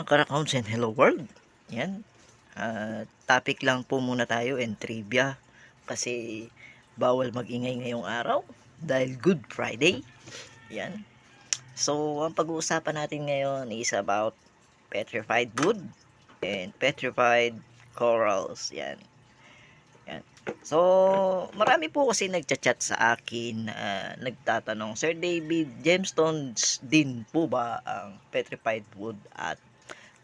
Mga Karaccounts and hello world. Yan. Ah, topic lang po muna tayo and trivia kasi bawal magingay ngayong araw dahil Good Friday. Yan. So, ang pag-uusapan natin ngayon is about petrified wood and petrified corals. Yan. Yan. So, marami po kasi nagchat-chat sa akin na nagtatanong, Sir David, gemstones din po ba ang petrified wood at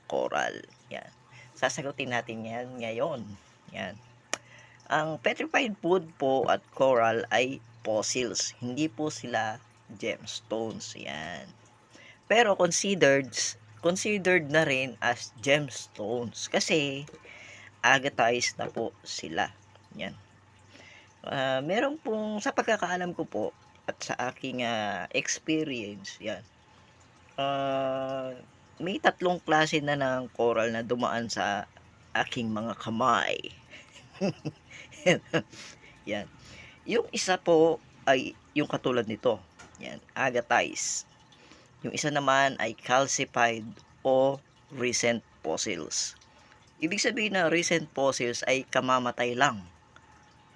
coral? Yan. Sasagutin natin yan ngayon. Yan. Ang petrified wood po at coral ay fossils. Hindi po sila gemstones. Yan. Pero considered considered na rin as gemstones kasi agatized na po sila. Yan. Ah, meron pong sa pagkakaalam ko po at sa aking ah, experience, yan. Ah, may tatlong klase na ng coral na dumaan sa aking mga kamay. yan. Yung isa po ay yung katulad nito. Yan, agatized. Yung isa naman ay calcified o recent fossils. Ibig sabihin na recent fossils ay kamamatay lang.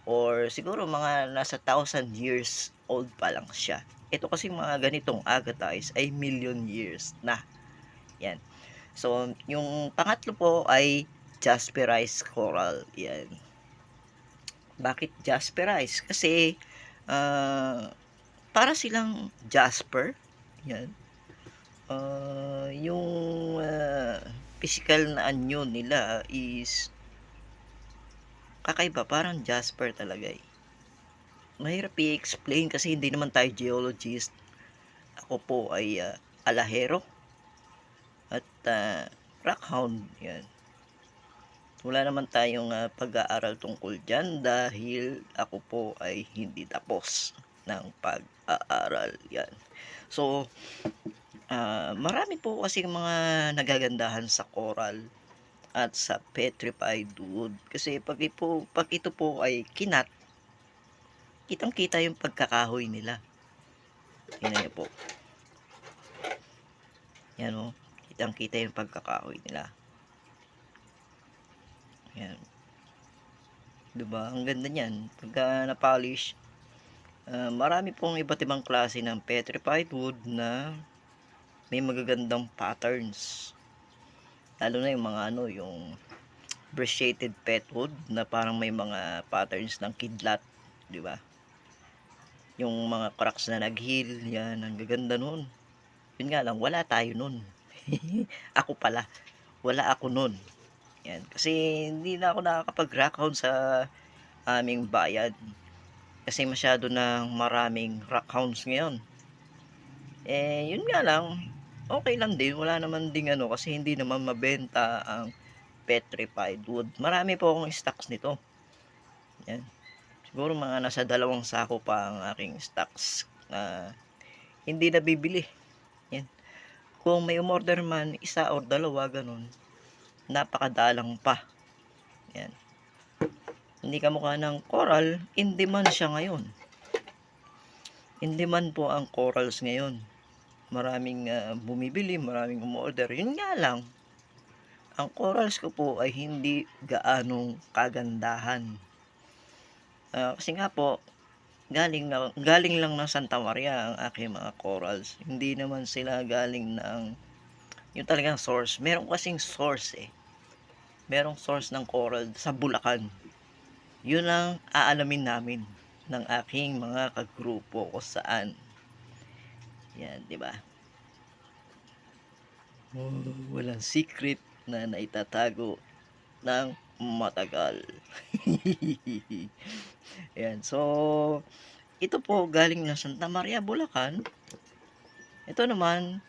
Or siguro mga nasa thousand years old pa lang siya. Ito kasi mga ganitong agatized ay million years na. Yan. So, yung pangatlo po ay jasperized coral. Yan. Bakit jasperized? Kasi, ah, para silang jasper. Yan. Ah, yung ah, physical na anyo nila is kakaiba, parang jasper talaga eh. Mahirap i-explain kasi hindi naman tayo geologist. Ako po ay ah, alahero at uh, rockhound. Yan. Wala naman tayong ah, pag-aaral tungkol dyan dahil ako po ay hindi tapos ng pag-aaral. Yan. So, ah, marami po kasi mga nagagandahan sa coral at sa petrified wood. Kasi pag, ipo, pag ito po ay kinat, kitang kita yung pagkakahoy nila. Niyo po. Yan o. Kitang kita yung pagkakahoy nila. Yan. Diba? Ang ganda niyan. Pagka na-polish, ah, marami pong iba't ibang klase ng petrified wood na may magagandang patterns lalo na yung mga ano yung brachiated petwood na parang may mga patterns ng kidlat di ba yung mga cracks na naghil yan ang gaganda nun yun nga lang wala tayo nun ako pala wala ako nun yan kasi hindi na ako nakakapag rockhound sa aming bayan kasi masyado na maraming rockhounds ngayon eh yun nga lang okay lang din. Wala naman ding ano kasi hindi naman mabenta ang petrified wood. Marami po akong stocks nito. Yan. Siguro mga nasa dalawang sako pa ang aking stocks na hindi nabibili. Kung may umorder man, isa or dalawa, ganun, napakadalang pa. Yan. Hindi ka mukha ng coral, in demand siya ngayon. In demand po ang corals ngayon maraming ah, bumibili, maraming umorder. Yun nga lang, ang corals ko po ay hindi gaanong kagandahan. Ah, kasi nga po, galing, na, galing lang ng Santa Maria ang aking mga corals. Hindi naman sila galing ng yung talagang source. Meron kasing source eh. Merong source ng coral sa Bulacan. Yun ang aalamin namin ng aking mga kagrupo kung saan yan, di ba? Oh, walang secret na naitatago ng matagal. Yan, so ito po galing ng Santa Maria, Bulacan. Ito naman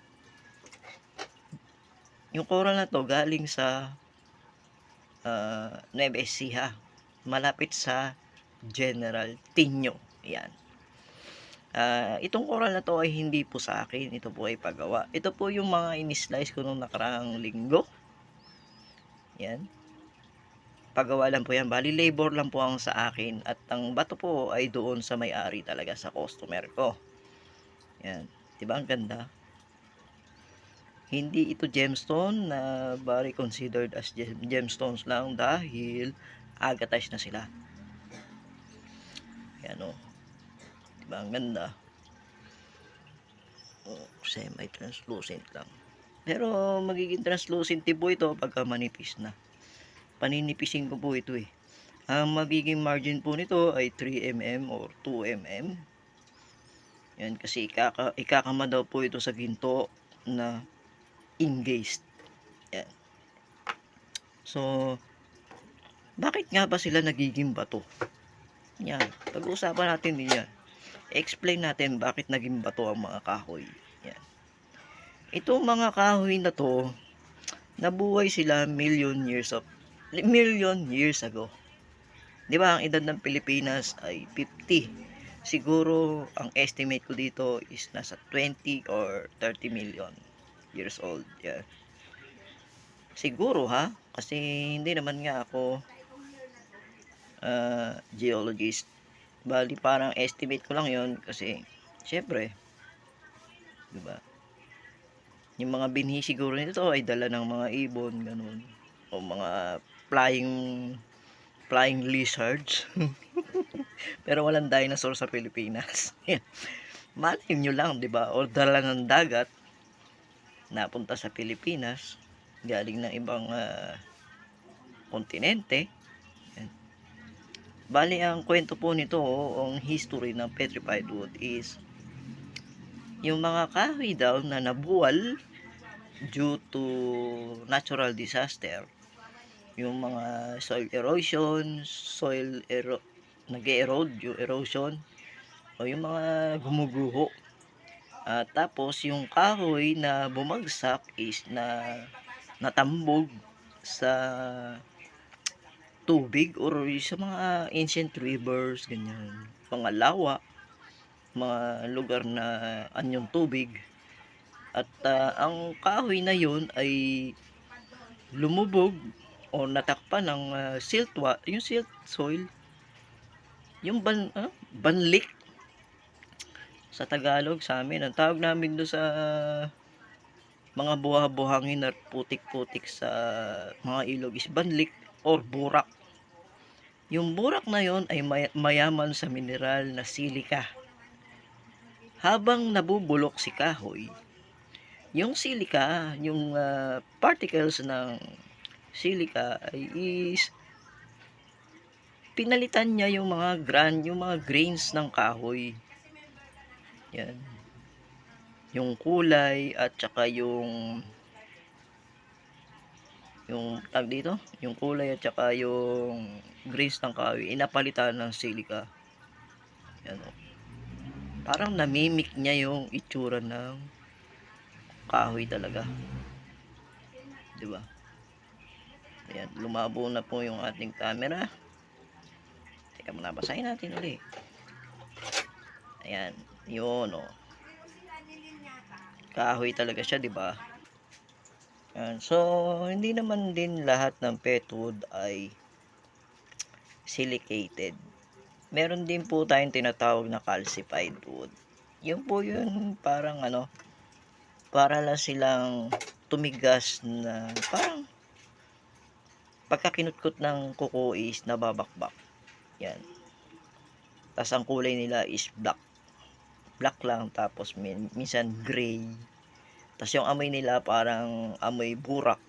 yung coral na to galing sa uh, Nueva Ecija, malapit sa General Tinio. Yan. Ah, itong coral na to ay hindi po sa akin. Ito po ay pagawa. Ito po yung mga in-slice ko nung nakaraang linggo. Yan. Pagawa lang po yan. Bali, labor lang po ang sa akin. At ang bato po ay doon sa may-ari talaga sa customer ko. Yan. Diba ang ganda? hindi ito gemstone na bari considered as gem- gemstones lang dahil agatized na sila. Yan o. Diba ang ganda? Oh, semi-translucent lang. Pero magiging translucent po ito pagka manipis na. Paninipisin ko po ito eh. Ang magiging margin po nito ay 3mm or 2mm. Yan kasi ikaka, ikakama daw po ito sa ginto na engaged. Yan. So, bakit nga ba sila nagiging bato? Yan. Pag-uusapan natin din yan. Explain natin bakit naging bato ang mga kahoy. Yan. Itong mga kahoy na to, nabuhay sila million years of million years ago. 'Di ba ang edad ng Pilipinas ay 50. Siguro ang estimate ko dito is nasa 20 or 30 million years old. Yeah. Siguro ha, kasi hindi naman nga ako uh, geologist. Bali parang estimate ko lang 'yon kasi syempre 'di ba? Yung mga binhi siguro nito ay dala ng mga ibon ganun o mga flying flying lizards. Pero walang dinosaur sa Pilipinas. Malay nyo lang, di ba? O dala ng dagat napunta sa Pilipinas galing ng ibang ah, kontinente. Bali, ang kwento po nito, o ang history ng petrified wood is yung mga kahoy daw na nabuwal due to natural disaster yung mga soil erosion, soil ero nag-erode yung erosion o yung mga gumuguho. At tapos yung kahoy na bumagsak is na natambog sa tubig or sa mga ancient rivers, ganyan. Mga lawa, mga lugar na anyong tubig. At ah, ang kahoy na yun ay lumubog o natakpan ng uh, silt yung silt soil. Yung ban ah, banlik. Sa Tagalog sa amin ang tawag namin do sa mga buha-buhangin at putik-putik sa mga ilog is banlik or burak. Yung burak na yon ay may- mayaman sa mineral na silika. Habang nabubulok si kahoy yung silika yung ah, particles ng silica ay is pinalitan niya yung mga gran, yung mga grains ng kahoy. Yan. Yung kulay at saka yung yung tag dito, yung kulay at saka yung grains ng kahoy inapalitan ng silica. Yan o. Parang namimik niya yung itsura ng kahoy talaga. 'Di ba? Ayan, lumabo na po yung ating camera. Teka muna, basahin natin ulit. Ayan, yun o. Kahoy talaga siya, di ba? Ayan, so, hindi naman din lahat ng petwood ay silicated. Meron din po tayong tinatawag na calcified wood. Yun po yun, parang ano, para lang silang tumigas na parang pagka kinutkot ng kuko is nababakbak. Yan. Tapos ang kulay nila is black. Black lang tapos min minsan gray. Tapos yung amoy nila parang amoy burak.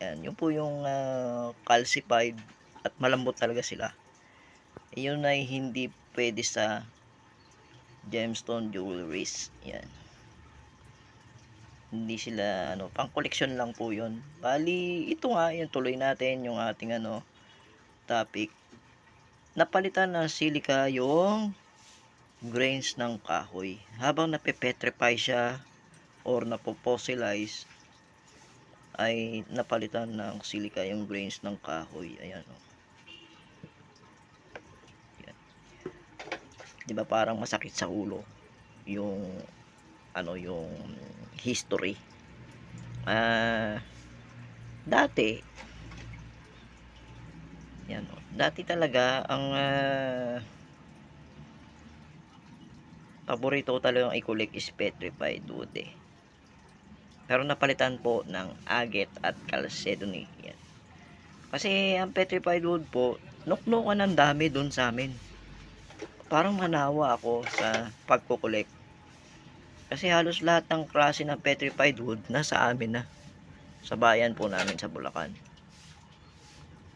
Yan, yun po yung ah, calcified at malambot talaga sila. Yun ay hindi pwede sa gemstone jewelries. Yan hindi sila ano pang collection lang po yon bali ito nga yung tuloy natin yung ating ano topic. Napalitan ng silica yung grains ng kahoy. Habang napepetrify siya or napofossilize ay napalitan ng silica yung grains ng kahoy. Ayan o Yan. di ba parang masakit sa ulo yung ano yung history. Ah, dati yan, oh, dati talaga ang ah, paborito ko talagang i-collect is petrified wood eh. Pero napalitan po ng agate at chalcedony. Yan. Kasi ang petrified wood po, nuknukan ng dami dun sa amin. Parang manawa ako sa pagkukulik. Kasi halos lahat ng klase ng petrified wood nasa amin na. Sa bayan po namin sa Bulacan.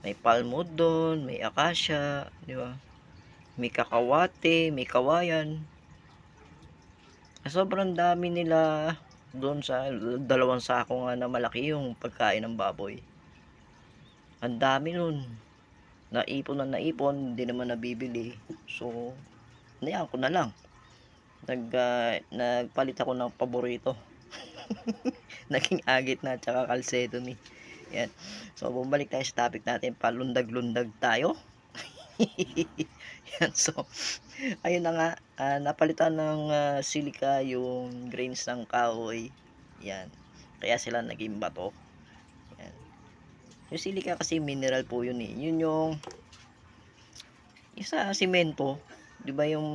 May palmwood doon, may acacia, di ba? May kakawate, may kawayan. Sobrang dami nila doon sa dalawang sako nga na malaki yung pagkain ng baboy. Ang dami nun. Naipon na naipon, hindi naman nabibili. So, nayaan ko na lang. Nag, ah, nagpalit ako ng paborito. Naging agit na tsaka calcedony. Yan. So, bumalik tayo sa topic natin. Palundag-lundag tayo. Yan. So, ayun na nga. ah, napalitan ng ah, silica yung grains ng kahoy. Yan. Kaya sila naging bato. Yan. Yung silica kasi mineral po yun eh. Yun yung isa simento. Di ba yung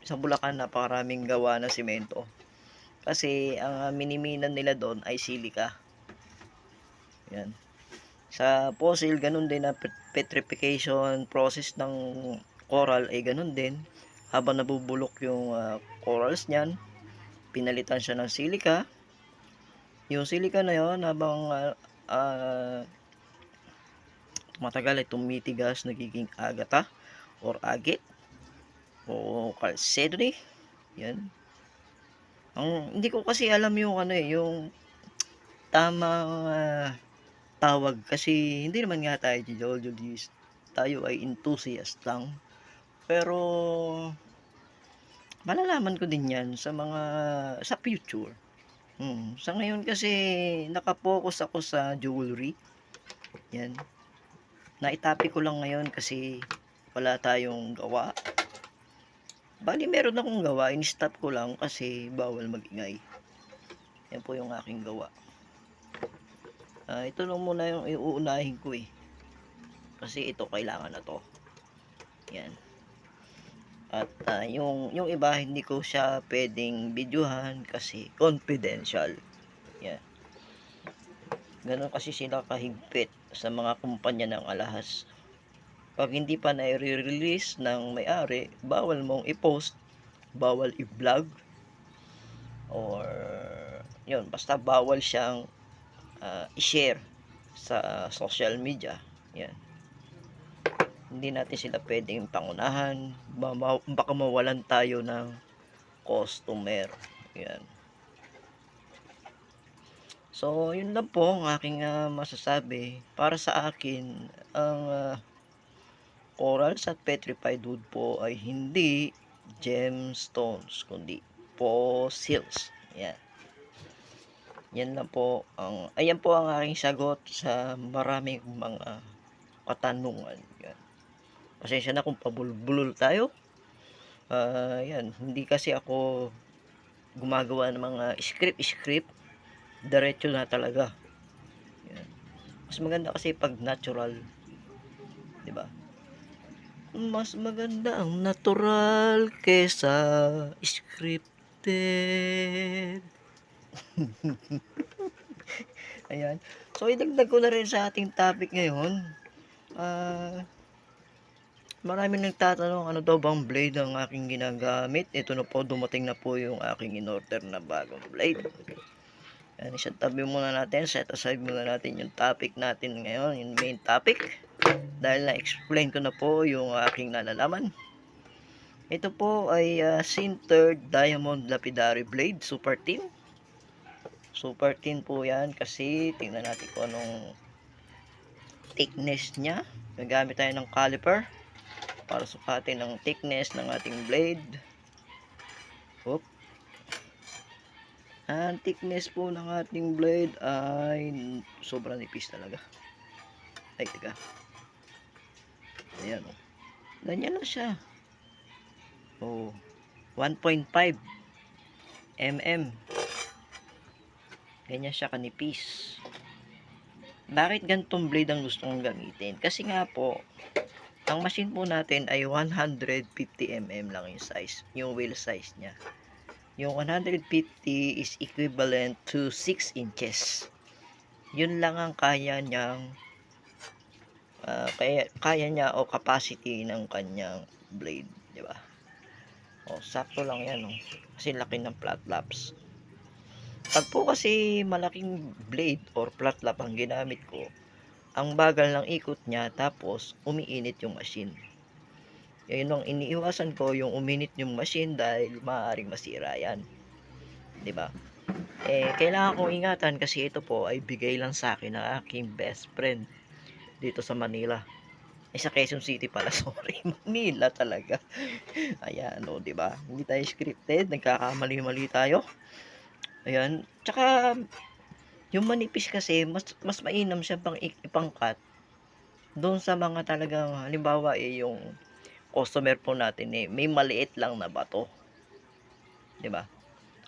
sa Bulacan napakaraming gawa na simento. Kasi ang miniminan nila doon ay silica. Yan. Sa fossil, ganun din na pet- petrification process ng coral ay ganun din. Habang nabubulok yung ah, corals niyan, pinalitan siya ng silica. Yung silica na yon habang ah, ah, matagal ay tumitigas, nagiging agata or agate o chalcedony. Yan. Ang hindi ko kasi alam yung ano eh, yung tamang ah, tawag kasi hindi naman nga tayo geologist. Tayo ay enthusiast lang. Pero malalaman ko din 'yan sa mga sa future. Hmm. Sa ngayon kasi nakapokus ako sa jewelry. Yan. Naitapi ko lang ngayon kasi wala tayong gawa. Bali meron akong gawa, in-stop ko lang kasi bawal magingay. Yan po yung aking gawa. Ah, ito lang muna yung iuunahin ko eh. Kasi ito kailangan na to. Yan. At ah, yung yung iba hindi ko siya pwedeng videohan kasi confidential. Yan. Ganon kasi sila kahigpit sa mga kumpanya ng alahas. Pag hindi pa na-release ng may-ari, bawal mong i-post, bawal i-vlog, or yun, basta bawal siyang ah, i-share sa social media. Yan. Hindi natin sila pwedeng pangunahan. Baka mawalan tayo ng customer. Yan. So, yun lang po ang aking ah, masasabi. Para sa akin, ang ah, corals at petrified wood po ay hindi gemstones, kundi fossils. Yan. Yan lang po ang ayan po ang aking sagot sa maraming mga katanungan. Yan. Pasensya na kung pabulbulol tayo. Ah, yan, hindi kasi ako gumagawa ng mga script-script. Diretso na talaga. Yan. Mas maganda kasi pag natural. 'Di ba? Mas maganda ang natural kesa scripted. Ayan. So, idagdag ko na rin sa ating topic ngayon. Ah, maraming nagtatanong ano daw bang blade ang aking ginagamit. Ito na po, dumating na po yung aking in-order na bagong blade. Yan, isang tabi muna natin, set aside muna natin yung topic natin ngayon, yung main topic. Dahil na-explain ko na po yung aking nalalaman. Ito po ay uh, Sintered Diamond Lapidary Blade Super Thin. Super thin po yan kasi tingnan natin kung anong thickness niya. Gagamit tayo ng caliper para sukatin ang thickness ng ating blade. Oop. Ang thickness po ng ating blade ay sobrang nipis talaga. Ay, teka. Ayan o. Ganyan lang siya. Oh, 1.5 mm. Ganyan siya kanipis. Bakit gantong blade ang gusto kong gamitin? Kasi nga po, ang machine po natin ay 150 mm lang yung size, yung wheel size niya. yung 150 is equivalent to 6 inches. Yun lang ang kaya niyang ah, kaya, kaya niya o capacity ng kanyang blade, di ba? O, sakto lang yan, oh. Kasi laki ng flat laps. Pag po kasi malaking blade or flat lap ang ginamit ko, ang bagal ng ikot niya tapos umiinit yung machine. Yun ang iniiwasan ko yung uminit yung machine dahil maaaring masira yan. 'Di ba? Eh, kailangan kong ingatan kasi ito po ay bigay lang sa akin ng aking best friend dito sa Manila. Ay sa Quezon City pala, sorry. Manila talaga. Ayan, o, 'di ba? Hindi tayo scripted, nagkakamali-mali tayo. Ayan, tsaka yung manipis kasi mas mas mainam siya pang ipangkat doon sa mga talagang halimbawa eh yung customer po natin eh may maliit lang na bato. 'Di ba?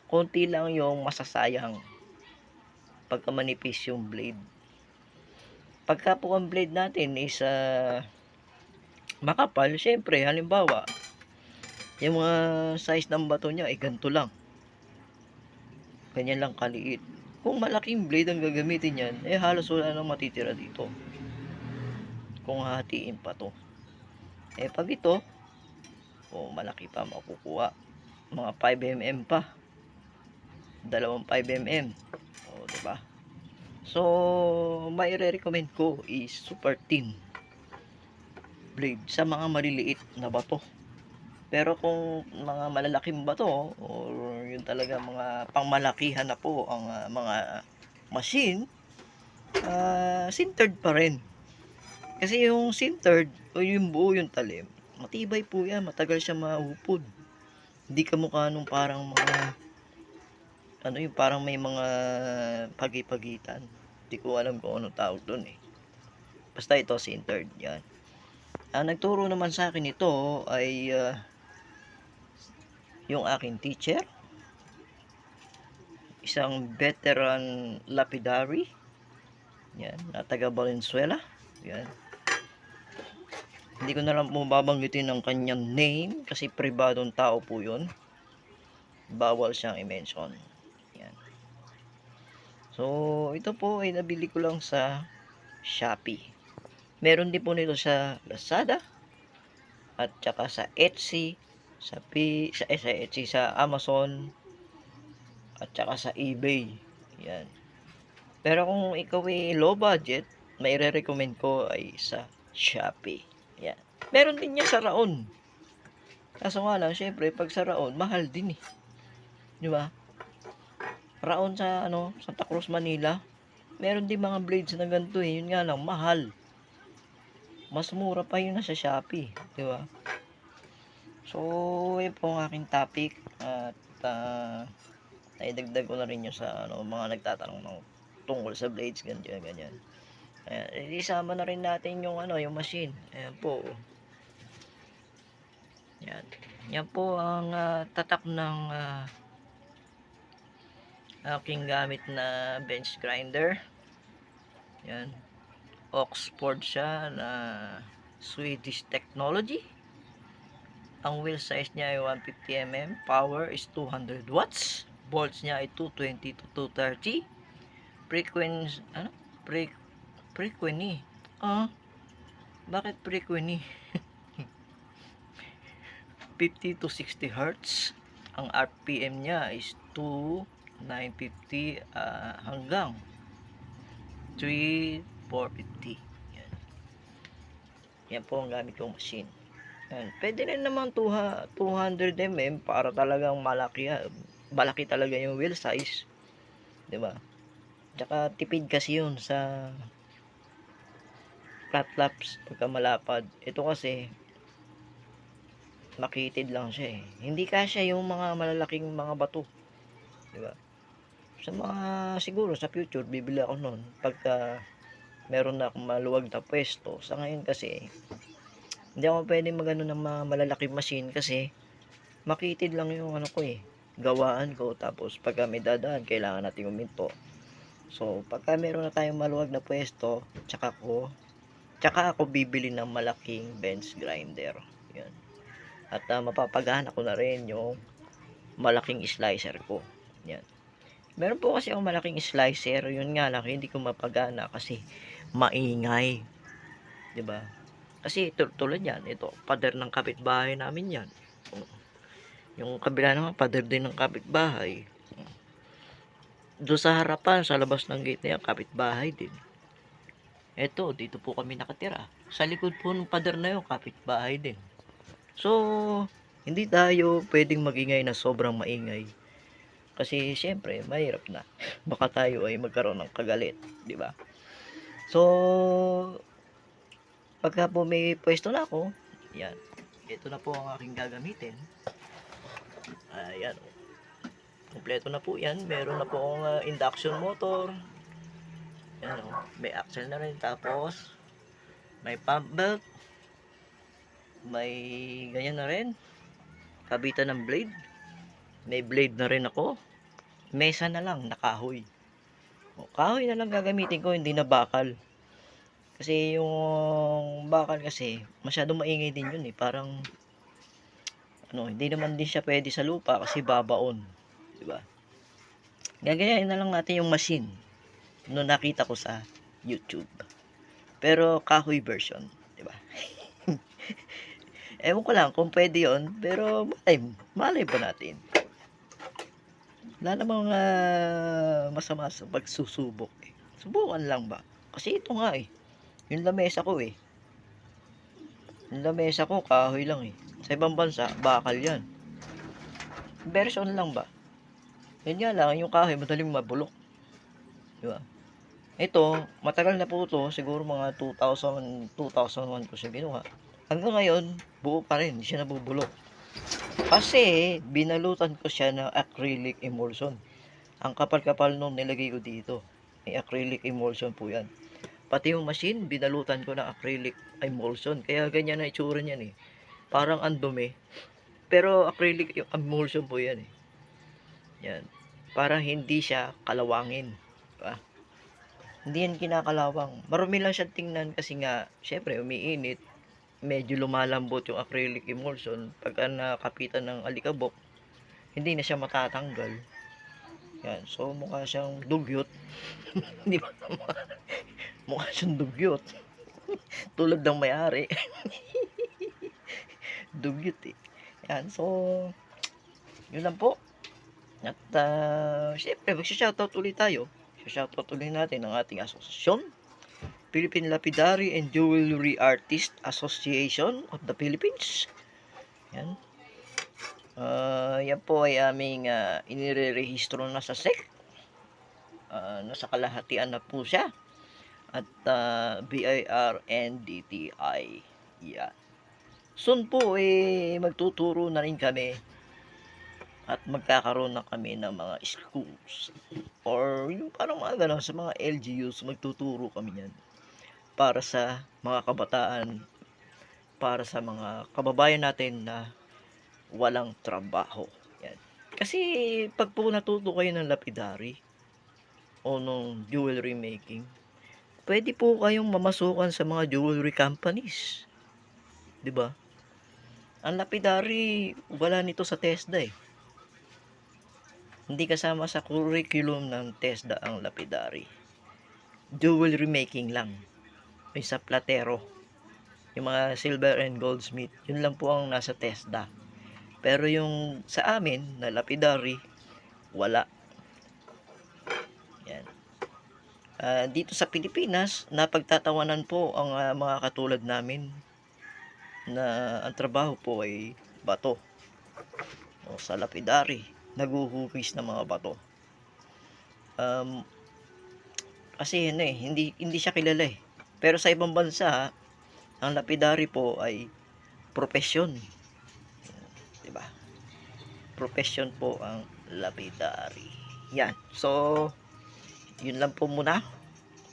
Konti lang yung masasayang pagka manipis yung blade. Pagka po ang blade natin is ah, makapal, syempre halimbawa yung mga size ng bato niya ay ganito lang. Ganyan lang kaliit. Kung malaking blade ang gagamitin yan, eh halos wala nang matitira dito. Kung hatiin pa to. Eh pag ito, oh, malaki pa makukuha. Mga 5mm pa. Dalawang 5mm. Oh, 'di ba? So, may recommend ko is super thin blade sa mga maliliit na bato. Pero kung mga malalaking bato or yun talaga mga pangmalakihan na po ang ah, mga machine, ah sintered pa rin. Kasi yung sintered o yung buo yung talim, matibay po yan, matagal siya maupod. Hindi ka mukha nung parang mga ano yung parang may mga pagipagitan. Hindi ko alam kung anong tawag doon eh. Basta ito sintered yan. Ang nagturo naman sa akin ito ay ah, yung aking teacher. Isang veteran lapidary. Yan, na taga Valenzuela. Yan. Hindi ko na lang po babanggitin ang kanyang name kasi pribadong tao po yun. Bawal siyang i-mention. So, ito po ay nabili ko lang sa Shopee. Meron din po nito sa Lazada at saka sa Etsy, sa P, sa, eh, sa Etsy, sa Amazon at saka sa eBay. Yan. Pero kung ikaw ay low budget, may re-recommend ko ay sa Shopee. Yan. Meron din niya sa Raon. Kaso nga lang, syempre, pag sa Raon, mahal din eh. Di ba? Raon sa, ano, Santa Cruz, Manila. Meron din mga blades na ganito eh. Yun nga lang, mahal. Mas mura pa yun sa Shopee. Di ba? So, yun po ang aking topic. At, ah, naidagdag ko na rin yun sa, ano, mga nagtatanong ng tungkol sa blades, ganyan, ganyan. Ayan, isama na rin natin yung ano, yung machine. Ayan po. Yan. Yan po ang ah, tatak ng ah, aking gamit na bench grinder. Yan. Oxford siya na Swedish technology. Ang wheel size niya ay 150mm. Power is 200 watts. Volts niya ay 220 to 230. Frequency, ano? Pre frequency. Ah, bakit frequency? 50 to 60 hertz. Ang RPM niya is 2 950 ah, hanggang 3 450. Yan. Yan po ang gamit kong machine. Yan. Pwede rin naman 200 mm para talagang malaki ah, malaki talaga yung wheel size. 'Di ba? Tsaka tipid kasi yun sa flat laps pagka malapad. Ito kasi makitid lang siya eh. Hindi kasya yung mga malalaking mga bato. Di ba? Sa mga siguro sa future bibili ako noon pagka meron na akong maluwag na pwesto. Sa ngayon kasi hindi ako pwede magano ng mga malalaking machine kasi makitid lang yung ano ko eh gawaan ko tapos pagka may dadaan kailangan natin uminto so pagka meron na tayong maluwag na pwesto tsaka ko tsaka ako bibili ng malaking bench grinder yun at uh, mapapagana ko na rin yung malaking slicer ko. Yan. Meron po kasi akong malaking slicer, yun nga lang, hindi ko mapagana kasi maingay. ba? Kasi tul- tulad yan, ito, pader ng kapitbahay namin yan. Yung kabila naman, pader din ng kapitbahay. Doon sa harapan, sa labas ng gate na yan, kapitbahay din. Eto, dito po kami nakatira. Sa likod po ng pader na yun, kapitbahay din. So, hindi tayo pwedeng magingay na sobrang maingay. Kasi, syempre, mahirap na. Baka tayo ay magkaroon ng kagalit, di ba? So, pagka po may pwesto na ako, yan. Ito na po ang aking gagamitin. Ayan. oh. Kompleto na po yan. Meron na po akong ah, induction motor. Yan o. May axle na rin. Tapos, may pump belt. May ganyan na rin. Kabitan ng blade. May blade na rin ako. Mesa na lang, nakahoy. O, kahoy na lang gagamitin ko, hindi na bakal. Kasi yung bakal kasi, masyadong maingay din yun eh. Parang, ano, hindi naman din siya pwede sa lupa kasi babaon. Diba? Gagayain na lang natin yung machine no nakita ko sa YouTube. Pero kahoy version, di ba? Ewan ko lang kung pwede yon pero malay, malay ba natin? Wala namang ah, masama sa pagsusubok eh. Subukan lang ba? Kasi ito nga eh. Yung lamesa ko eh. Yung lamesa ko, kahoy lang eh. Sa ibang bansa, bakal yan. Version lang ba? Yan nga lang, yung kahoy, madaling mabulok. Di ba? Ito, matagal na po ito, siguro mga 2000, 2001 ko siya ginawa. Hanggang ngayon, buo pa rin, hindi siya nabubulok. Kasi, binalutan ko siya ng acrylic emulsion. Ang kapal-kapal nung nilagay ko dito. May acrylic emulsion po yan. Pati yung machine, binalutan ko ng acrylic emulsion. Kaya ganyan na itsura niyan eh. Parang ang. Pero acrylic emulsion po yan eh. Yan. Para hindi siya kalawangin. Diba? Hindi yan kinakalawang. Marumi lang siya tingnan kasi nga, syempre, umiinit. Medyo lumalambot yung acrylic emulsion. Pagka nakapitan ng alikabok, hindi na siya matatanggal. Yan. So, mukha siyang dugyot. Hindi ba? mukha siyang dugyot. Tulad ng may-ari. dugyot eh. Yan. So, yun lang po. At, uh, syempre, mag-shoutout ulit tayo. Shoutout ulit natin ang ating asosasyon. Philippine Lapidary and Jewelry Artist Association of the Philippines. Yan. Ah, yan po ay aming uh, inire-rehistro na sa SEC. Ah, nasa kalahatian na po siya. At uh, BIR and DTI. Yan. Soon po eh, magtuturo na rin kami at magkakaroon na kami ng mga schools or yung parang mga ganun sa mga LGUs magtuturo kami yan para sa mga kabataan para sa mga kababayan natin na walang trabaho yan. kasi pag po natuto kayo ng lapidary o nung jewelry making pwede po kayong mamasukan sa mga jewelry companies di ba ang lapidary wala nito sa TESDA eh hindi kasama sa curriculum ng TESDA ang lapidary. Jewelry making lang. May sa platero. Yung mga silver and goldsmith, yun lang po ang nasa TESDA. Pero yung sa amin, na lapidary, wala. Yan. Ah, dito sa Pilipinas, napagtatawanan po ang ah, mga katulad namin na ang trabaho po ay bato o sa lapidary naguhukis ng mga bato. Um, kasi yun eh, hindi, hindi siya kilala eh. Pero sa ibang bansa, ang lapidary po ay profesyon. Diba? Profesyon po ang lapidary. Yan. So, yun lang po muna.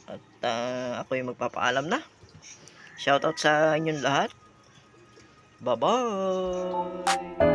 At uh, ako yung magpapaalam na. Shoutout sa inyong lahat. Bye-bye!